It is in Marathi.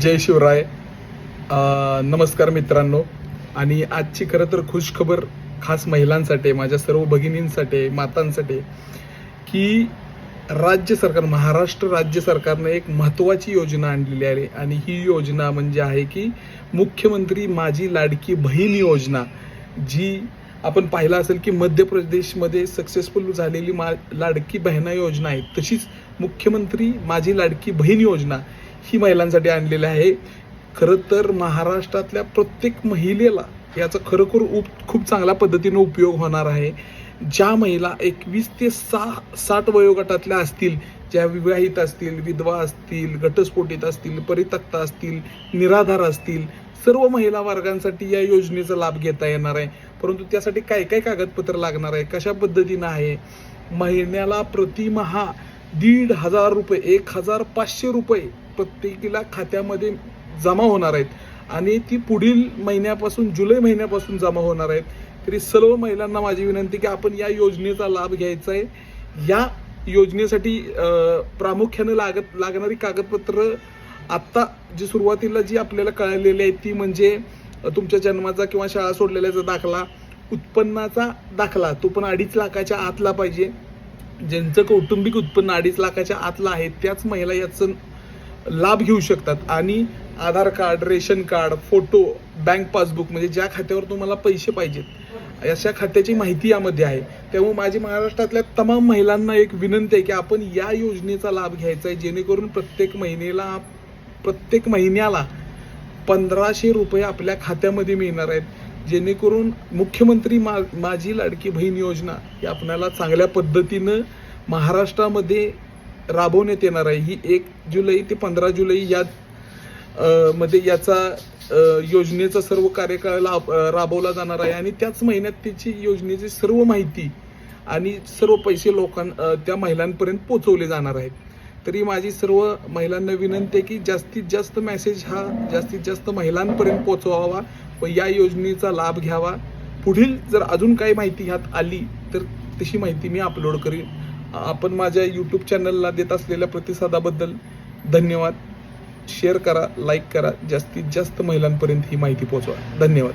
जय शिवराय. नमस्कार मित्रांनो. आणि आजची खरं तर खुश खबर खास महिलांसाठी माझ्या सर्व भगिनींसाठी मातांसाठी की राज्य सरकार महाराष्ट्र राज्य सरकारने एक महत्त्वाची योजना आणलेली आहे. आणि ही योजना म्हणजे आहे की मुख्यमंत्री माझी लाडकी बहीण योजना जी आपण पाहिलं असेल की मध्य प्रदेशमध्ये सक्सेसफुल झालेली मा लाडकी बहिणा योजना आहे. तशीच मुख्यमंत्री माझी लाडकी बहीण योजना ही महिलांसाठी आणलेली आहे. खरं तर महाराष्ट्रातल्या प्रत्येक महिलेला याचा खरोखर उप खूप चांगल्या पद्धतीने उपयोग होणार आहे. ज्या महिला एकवीस ते सहा साठ वयोगटातल्या असतील ज्या विवाहित असतील विधवा असतील घटस्फोटित असतील परितक्ता असतील निराधार असतील सर्व महिला वर्गांसाठी या योजनेचा लाभ घेता येणार आहे. परंतु त्यासाठी काय काय कागदपत्र लागणार आहे? कशा पद्धतीनं आहे? महिन्याला प्रतिमहा दीड हजार रुपये एक हजार पाचशे रुपये प्रत्येकीला खात्यामध्ये जमा होणार आहेत. आणि ती पुढील महिन्यापासून जुलै महिन्यापासून जमा होणार आहेत. तरी सर्व महिलांना माझी विनंती की आपण या योजनेचा लाभ घ्यायचा आहे. या योजनेसाठी प्रामुख्यानं प्रामुख्याने लागत लागणारी कागदपत्र आत्ता जी सुरुवातीला जी आपल्याला कळलेली आहे ती म्हणजे तुमच्या जन्माचा किंवा शाळा सोडलेल्याचा दाखला. उत्पन्नाचा दाखला. तो पण अडीच लाखाच्या आतला पाहिजे. ज्यांचं कौटुंबिक उत्पन्न अडीच लाखाच्या आतलं आहे त्याच महिला याचं लाभ घेऊ शकतात. आणि Aadhaar card ration card photo bank passbook म्हणजे ज्या खात्यावर तुम्हाला पैसे पाहिजेत अशा खात्याची माहिती यामध्ये आहे. त्यामुळे माझी महाराष्ट्रातल्या तमाम महिलांना एक विनंती आहे की आपण या योजनेचा लाभ घ्यायचा आहे जेणेकरून प्रत्येक महिनेला प्रत्येक महिन्याला पंधराशे रुपये आपल्या खात्यामध्ये मिळणार आहेत. जेणेकरून मुख्यमंत्री मा माझी लाडकी बहीण योजना ही आपल्याला चांगल्या पद्धतीनं महाराष्ट्रामध्ये राबवण्यात येणार आहे. ही एक जुलै ते पंधरा जुलै या मध्ये याचा योजनेचा सर्व कार्यकाळ राबवला जाणार आहे. आणि त्याच महिन्यात त्याची योजनेची सर्व माहिती आणि सर्व पैसे लोकां त्या महिलांपर्यंत पोहोचवले जाणार आहेत. तरी माझी सर्व महिलांना विनंती आहे की जास्तीत जास्त मेसेज हा जास्तीत जास्त महिलांपर्यंत पोहोचवावा व या योजनेचा लाभ घ्यावा. पुढील जर अजून काही माहिती ह्यात आली तर तशी माहिती मी अपलोड करीन. आपण माझ्या यूट्यूब चॅनलला देत असलेल्या प्रतिसादाबद्दल धन्यवाद. शेअर करा लाईक करा. जास्तीत जास्त महिलांपर्यंत ही माहिती पोहोचवा. धन्यवाद.